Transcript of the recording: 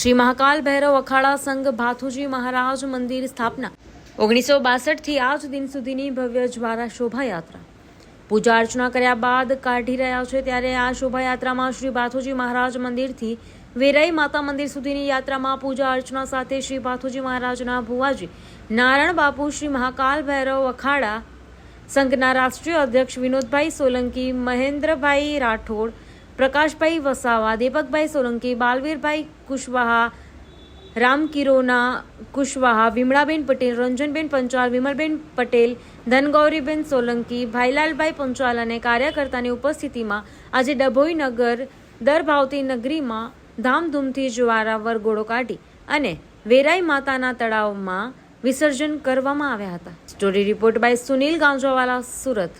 શ્રી મહાકાલ ભૈરવ અખાડા સંઘ ભાથુજી મહારાજ મંદિર સ્થાપના. ઓગણીસો બાસઠથી આજ દિન સુધીની ભવ્ય જ્વારા શોભાયાત્રા. પૂજા અર્ચના કર્યા બાદ કાઢી રહ્યા છે ત્યારે આ શોભાયાત્રામાં શ્રી બાથુજી મહારાજ મંદિરથી વેરાઈ માતા મંદિર સુધીની યાત્રામાં પૂજા અર્ચના સાથે શ્રી બાથુજી મહારાજના ભુવાજી નારાયણ બાપુ શ્રી મહાકાલ ભૈરવ અખાડા સંઘના રાષ્ટ્રીય અધ્યક્ષ વિનોદભાઈ સોલંકી, મહેન્દ્રભાઈ રાઠોડ પ્રકાશભાઈ વસાવા, દીપકભાઈ સોલંકી, બાલવીરભાઈ કુશવાહા, રામકિરોના કુશવાહા, વિમળાબેન પટેલ, રંજનબેન પંચાલ, વિમલબેન પટેલ, ધનગૌરીબેન સોલંકી, ભાઈલાલભાઈ પંચાલ અને કાર્યકર્તાની ઉપસ્થિતિમાં આજે ડભોઈ નગર દર ભાવતી નગરીમાં ધામધૂમથી જુવારા વરઘોડો કાઢી અને વેરાઈ માતાના તળાવમાં વિસર્જન કરવામાં આવ્યા હતા. Story report by Sunil Ganjawala, Surat.